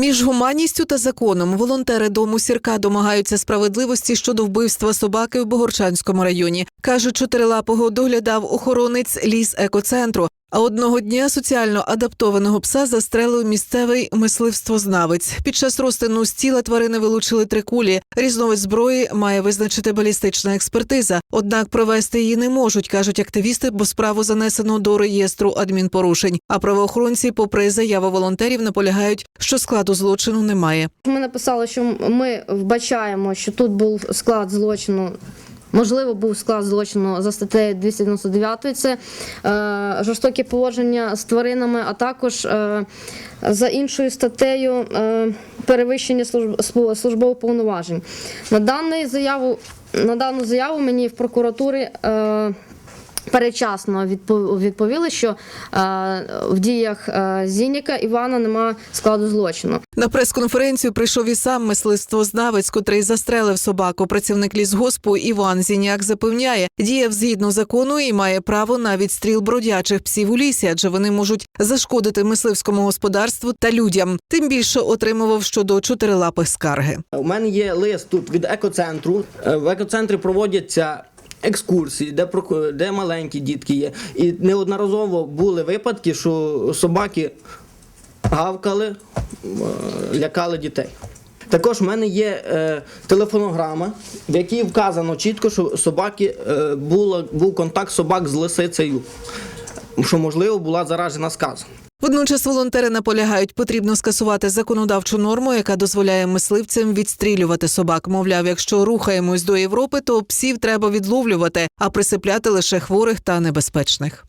Між гуманністю та законом волонтери дому сірка домагаються справедливості щодо вбивства собаки в Богорчанському районі. кажуть, чотирилапого доглядав охоронець ліс екоцентру. А одного дня соціально адаптованого пса застрелив місцевий мисливствознавець. Під час розтину з тіла тварини вилучили три кулі. Різновид зброї має визначити балістична експертиза. Однак провести її не можуть, кажуть активісти, бо справу занесено до реєстру адмінпорушень. А правоохоронці, попри заяву волонтерів, наполягають, що складу злочину немає. Ми написали, що ми вбачаємо, що тут був склад злочину. Можливо, був склад злочину за статтею 299, це е, жорстоке поводження з тваринами, а також е, за іншою статтею е, перевищення служб, служб- службових повноважень. На заяву, на дану заяву мені в прокуратурі е, передчасно відпо- відповіли, що е, в діях е, Зініка Івана немає складу злочину. На прес-конференцію прийшов і сам мисливствознавець, котрий застрелив собаку. Працівник лісгоспу Іван Зіняк запевняє, діяв згідно закону і має право на відстріл бродячих псів у лісі, адже вони можуть зашкодити мисливському господарству та людям. Тим більше отримував щодо чотирилапих скарги. У мене є лист тут від екоцентру. Е, В екоцентрі проводяться. Екскурсії, де де маленькі дітки є, і неодноразово були випадки, що собаки гавкали, е, лякали дітей. Також в мене є е, телефонограма, в якій вказано чітко, що собаки е, була, був контакт собак з лисицею, що можливо була заражена сказом. Водночас волонтери наполягають, потрібно скасувати законодавчу норму, яка дозволяє мисливцям відстрілювати собак. Мовляв, якщо рухаємось до Європи, то псів треба відловлювати, а присипляти лише хворих та небезпечних.